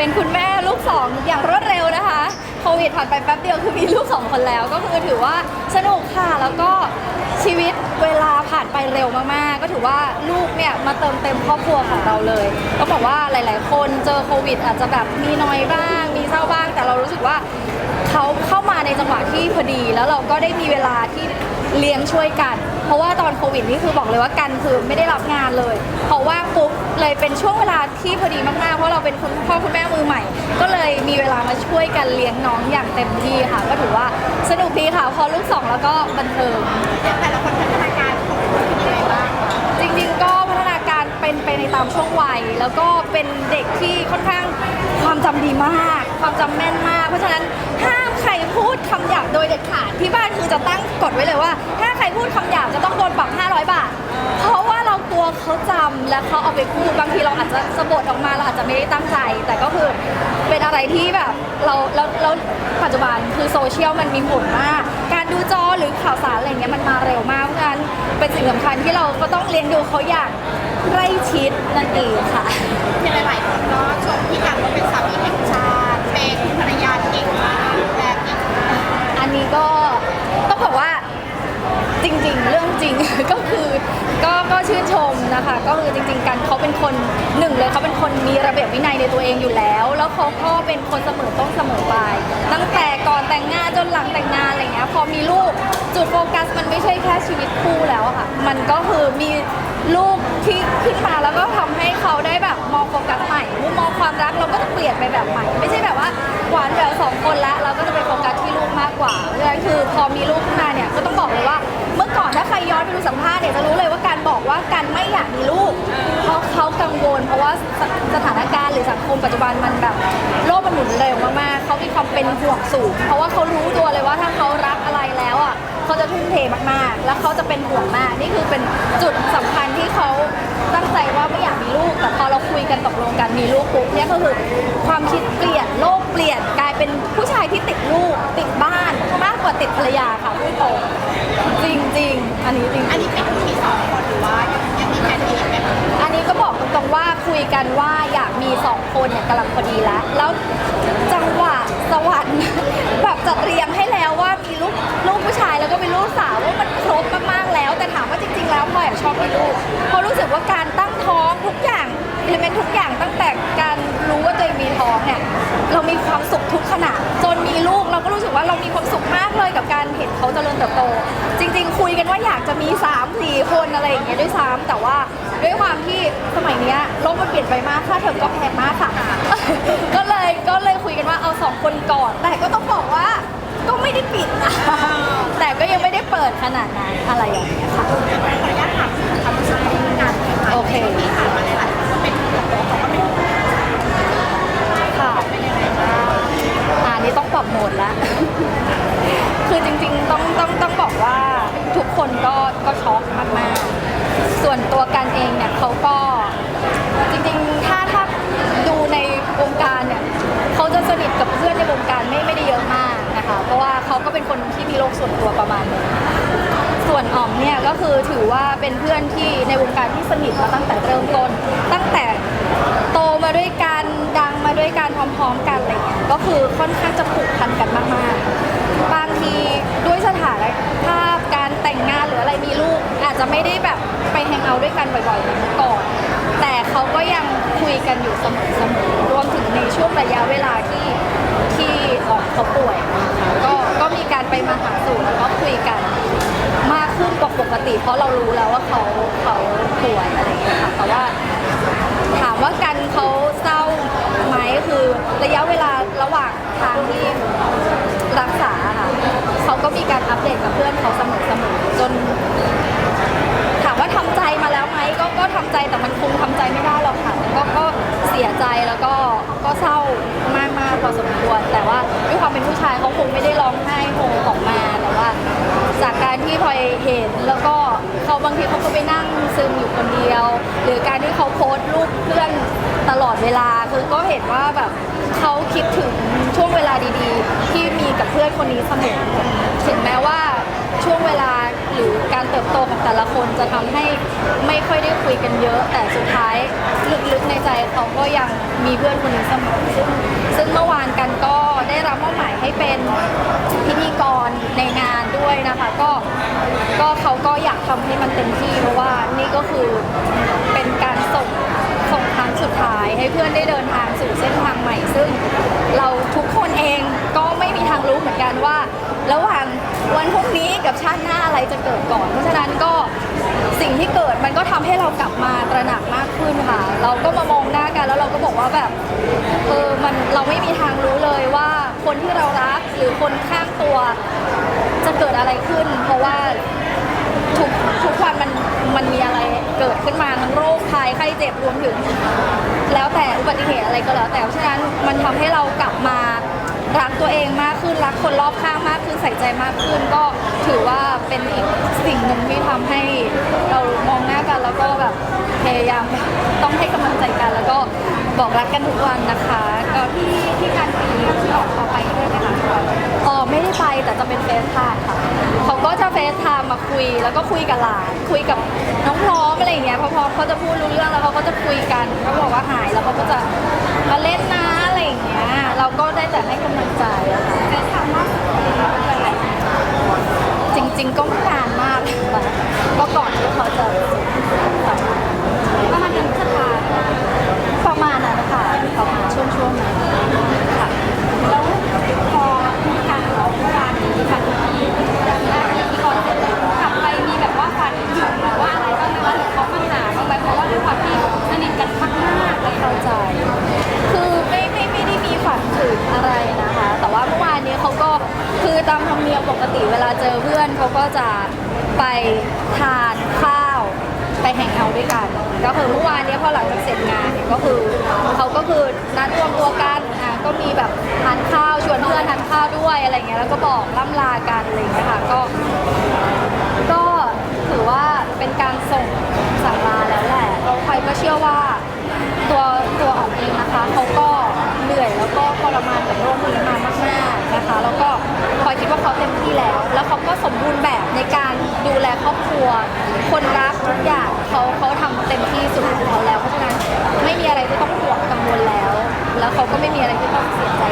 เป็นคุณแม่ลูกสองอย่างรวดเร็วนะคะโควิดผ่านไปแป๊บเดียวคือมีลูกสองคนแล้ว ก็คือถือว่าสนุกค่ะแล้วก็ชีวิตเวลาผ่านไปเร็วมากๆ ก็ถือว่าลูกเนี่ยมาเติมเต็มครอบครัวของเราเลยต้องบอกว่าหลาย ๆ คนเจอโควิด อาจจะแบบมีน้อยบ้าง มีเศร้าบ้าง แต่เรารู้สึกว่าเขาเข้ามาในจังหวะที่พอดี แล้วเราก็ได้มีเวลาที่เลี้ยงช่วยกัน เพราะว่าตอนโควิดนี่คือบอกเลยว่ากันคือไม่ได้รับงานเลย เพราะว่างปุ๊บเลยเป็นช่วงเวลาที่พอดีมากๆ เพราะเราเป็นคุณพ่อคุณแม่มือใหม่ ก็เลยมีเวลามาช่วยกันเลี้ยงน้องอย่างเต็มที่ค่ะ ก็ถือว่าสนุกดีค่ะพอลูกสองแล้วก็บันเทิงแต่ละคนพัฒนาการของคนเป็นยังไงบ้างจริงๆก็พัฒนาการเป็นไปในตามช่วงวัย แล้วก็เป็นเด็กที่ค่อนข้างความจำดีมาก ความจำแม่นมาก เพราะฉะนั้นห้ามใคร พูดคำหยาบโดยเด็ดขาดที่บ้านคือจะตั้งกฎไว้เลยว่า ถ้าใครพูดคำหยาบจะต้องโดนปรับ 500 บาท เพราะว่าเรากลัวเขาจำและเขาเอาไปพูดบางทีเราอาจจะสะบดออกมาเราอาจจะไม่ได้ตั้งใจ แต่ก็คือเป็นอะไรที่แบบเราเราเราปัจจุบันคือโซเชียลมันมีผลมาก การดูจอหรือข่าวสารอะไรเงี้ยมันมาเร็วมากเพราะฉะนั้นเป็นสิ่งสำคัญที่เราก็ต้องเลี้ยงดูเขาอย่างใกล้ชิดนั่นเองค่ะมีหลายๆคนก็ชมพี่กันว่าเป็นสามีแห่งชาติ เป็นภรรยาที่เก่งมากดูแลเก่งมาก อันนี้ก็ต้องบอกว่า จริงๆ เรื่องจริง ก็คือก็ก็ชื่นชมนะคะ ก็คือจริง ๆ กันเขาเป็นคนหนึ่งเลยเขาเป็นคนมีระเบียบวินัยในตัวเองอยู่แล้ว แล้วเขาก็เป็นคนเสมอต้นเสมอปลายตั้งแต่ก่อนแต่งงานจนหลังแต่งงานอะไรเงี้ยพอมีลูกจุดโฟกัสมันไม่ใช่แค่ชีวิตคู่แล้วอะค่ะ มันก็คือมีลูกที่ขึ้นมาแล้วก็ทำให้เขาได้แบบมองโฟกัสใหม่มุมมองความรักเราก็จะเปลี่ยนไปแบบใหม่ ไม่ใช่แบบว่าหวานแหววสองคนละเราก็จะไปโฟกัสที่ลูกมากกว่าเพราะฉะนั้นคือพอมีลูกขึ้นมาเนี่ยก็ต้องบอกเลยว่า เมื่อก่อนถ้าใครย้อนไปดูสัมภาษณ์เนี่ยจะรู้เลยว่าการบอกว่าการไม่อยากมีลูกเพราะเขากังวล เพราะว่าสสถานการณ์หรือสังคมปัจจุบันมันแบบโลกมันหมุนเร็วมากๆเขามีความเป็นห่วงสูง เพราะว่าเขารู้ตัวเลยว่าถ้าเขารักอะไรแล้วอะเขาจะทุ่มเทมากๆ แล้วเขาจะเป็นห่วงมาก นี่คือเป็นจุดสำคัญที่เขาตั้งใจว่าไม่อยากมีลูก แต่พอเราคุยกันตกลงกันมีลูกปุ๊บเนี่ยก็คือความคิดเปลี่ยนโลกเปลี่ยนกลายเป็นผู้ชายที่ติดลูกติดบ้านมากกว่าติดภรรยาค่ะพูดตรง จริงๆ อันนี้จริงอันนี้เป็นที่สองคนหรือว่ายังยังมีแผนที่ไหมคะอันนี้ก็บอกตรงๆว่าคุยกันว่าอยากมีสองคนเนี่ยกำลังพอดีแล้ว แล้วจังหวะสวรรค์ แบบจัดเรียงให้แล้วว่ามีลูกลูกผู้ชายแล้วก็มีลูกสาวว่ามันครบมากๆแล้ว แต่ถามว่าจริง ๆ แล้วพลอยอะชอบมีลูกเพราะรู้สึกว่าการตั้งท้องทุกอย่างอิเลเมนทุกอย่างตั้งแต่การรู้ว่าตัวเองมีท้องเนี่ยเรามีความสุขทุกขณะจนมีลูกเราก็รู้สึกว่าเรามีความสุขมากเลยกับการเห็นเขาเจริญเติบโต ว่าอยากจะมี 3 4 คนอะไรอย่างเงี้ยด้วยซ้ำแต่ว่าด้วยความที่สมัยเนี้ยโลกมันเปลี่ยนไปมากค่าเทอมก็แพงมากค่ะ ก็เลยก็เลยคุยกันว่าเอาสองคนก่อน แต่ก็ต้องบอกว่าก็ไม่ได้ปิดนะแต่ก็ยังไม่ได้เปิดขนาดนั้นอะไรอย่างเงี้ยค่ะขออนุญาตถามคำสั่งที่งานค่ะโอเคที่ผ่านมาหลายๆคนก็เป็นห่วงว่าเขาก็เป็นห่วง ค่ะ เป็นยังไงบ้าง อ่านี่ต้องปรับโหมดแล้ว คือจริงๆต้องต้องต้องบอกว่าทุกคนก็ก็ช็อกมากๆ ส่วนตัวกันเองเนี่ยเขาก็จริงๆถ้าถ้าดูในวงการเนี่ยเขาจะสนิทกับเพื่อนในวงการไม่ไม่ได้เยอะมากนะคะ เพราะว่าเขาก็เป็นคนที่มีโลกส่วนตัวประมาณหนึง ส่วนอ๋อมเนี่ยก็คือ ถือว่าเป็นเพื่อนที่ในวงการที่สนิทมาตั้งแต่เริ่มต้น ตั้งแต่โตมาด้วยกันดังมาด้วยกันพร้อมๆกันอะไรเงี้ยก็คือค่อนข้างจะผูกพันกันมากๆ บางทีด้วยสถานภาพการแต่งงานหรืออะไรมีลูก อาจจะไม่ได้แบบไปแฮงเอาท์ด้วยกันบ่อยๆเหมือนเมื่อก่อน แต่เขาก็ยังคุยกันอยู่เสมอๆรวมถึงในช่วงระยะเวลาที่ที่เขาป่วยก็ก็มีการไปมาหาสู่แล้วก็คุยกัน ขึ้นกว่าปกติ เพราะเรารู้แล้วว่าเขาเขาป่วยอะไรอย่างเงี้ยค่ะแต่ว่าถามว่ากันเขาเศร้าไหมคือระยะเวลาระหว่างทางที่รักษาค่ะเขาก็มีการอัปเดตกับเพื่อนเขาเสมอเสมอจน ถามว่าทำใจมาแล้วไหมก็ก็ทำใจแต่มันคงทำใจไม่ได้หรอกค่ะก็ก็เสียใจแล้วก็ก็เศร้ามากมากๆพอสมควร แต่ว่าด้วยความเป็นผู้ชายเขาคงไม่ได้ร้องไห้โฮออกมาแต่ว่า จากการที่พลอยเห็น แล้วก็เขาบางทีเขาก็ไปนั่งซึมอยู่คนเดียว หรือการที่เขาโพสต์รูปเพื่อนตลอดเวลาคือก็เห็นว่าแบบเขาคิดถึงช่วงเวลาดีๆ ที่มีกับเพื่อนคนนี้เสมอถึงแม้ว่าช่วงเวลาหรือการเติบโตของแต่ละคนจะทำให้ไม่ค่อยได้คุยกันเยอะ แต่สุดท้ายลึกๆในใจเขาก็ยังมีเพื่อนคนนี้เสมอซึ่งซึ่งเมื่อวานกันก็ รับมอบหมายให้เป็นพิธีกรในงานด้วยนะคะ ก็ก็เขาก็อยากทำให้มันเต็มที่เพราะว่านี่ก็คือเป็นการส่งส่งครั้งสุดท้ายให้เพื่อนได้เดินทางสู่เส้นทางใหม่ ซึ่งเราทุกคนเองก็ไม่มีทางรู้เหมือนกันว่า ระหว่างวันพรุ่งนี้กับชาติหน้าอะไรจะเกิดก่อน เพราะฉะนั้นก็สิ่งที่เกิดมันก็ทำให้เรากลับมาตระหนักมากขึ้นค่ะ เราก็มามองหน้ากันแล้วเราก็บอกว่าแบบ เออ มันเราไม่มีทางรู้เลยว่า คนที่เรารักหรือคนข้างตัว จะเกิดอะไรขึ้น เพราะว่าทุกทุกวันมันมันมีอะไรเกิดขึ้นมาทั้งโรคภัยไข้เจ็บรวมถึง แล้วแต่อุบัติเหตุอะไรก็แล้วแต่เพราะฉะนั้นมันทำให้เรากลับมารักตัวเองมากขึ้นรักคนรอบข้างมากขึ้นใส่ใจมากขึ้น ก็ถือว่าเป็นอีกสิ่งหนึ่งที่ทำให้เรามองหน้ากันแล้วก็แบบพยายามต้องให้กำลังใจกัน แล้วก็บอกรักกันทุกวันนะคะ ก็ที่ที่การปีที่ออกเขาไปด้วยไหมคะอ๋อไม่ได้ไปแต่จะเป็นเฟซไทม์ค่ะเขาก็จะเฟซไทม์มาคุยแล้วก็คุยกับหลานคุยกับน้องพร้อมอะไรอย่างเงี้ยพอพร้อมเขาจะพูดรู้เรื่องแล้วเขาก็จะคุยกันเขาบอกว่าหายแล้วเขาก็จะมาเล่นนะอะไรอย่างเงี้ยเราก็ได้แต่ให้กำลังใจอะค่ะเฟซไทม์มากสุดจริง ๆ ก็ไม่นานมากค่ะก็ก่อนที่เขาจะประมาณเดือนพฤษภาประมาณนั้นค่ะประมาณช่วงช่วงๆนั้นค่ะ แล้วพอมีการร้องการมีการที่ได้ที่ก่อนเสร็จแล้วกลับไปมีแบบว่าฝันถึงหรือว่าอะไรบ้างไหมว่าหรือเขามาหาบ้างไหมเพราะว่าด้วยความที่สนิทกันมากๆและเข้าใจ คือไม่ไม่ไม่ได้มีฝันถึงอะไรนะคะ แต่ว่าเมื่อวานนี้เขาก็คือ ตามธรรมเนียมปกติเวลาเจอเพื่อนเขาก็จะไปทานข้าว ไปแห่งเอาท์ด้วยกัน ก็คือเมื่อวานเนี้พอหลังจากเสร็จงานเนี่ยก็คือเขาก็คือนัดรวมตัวกันอะก็มีแบบทานข้าวชวนเพื่อนทานข้าวด้วยอะไรเงี้ยแล้วก็บอกล่ำลากันอะไรเงี้ยค่ะก็ ก็ถือว่าเป็นการส่งสั่งลาแล้วแหละเราใครก็เชื่อว่าตัวตัวออกเองนะคะเขาก็เหนื่อยแล้วก็ทรมานกับโรคนี้มามากๆนะคะ แล้วก็ อยคิดว่าเขาเต็มที่แล้ว แล้วเขาก็สมบูรณ์แบบในการดูแลครอบครัว คนรักทุกอย่างเขาเขาทำเต็มที่สุดของเขาแล้วเพราะฉะนั้นไม่มีอะไรที่ต้องห่วงกังวลแล้ว แล้วเขาก็ไม่มีอะไรที่ต้องเสียใจ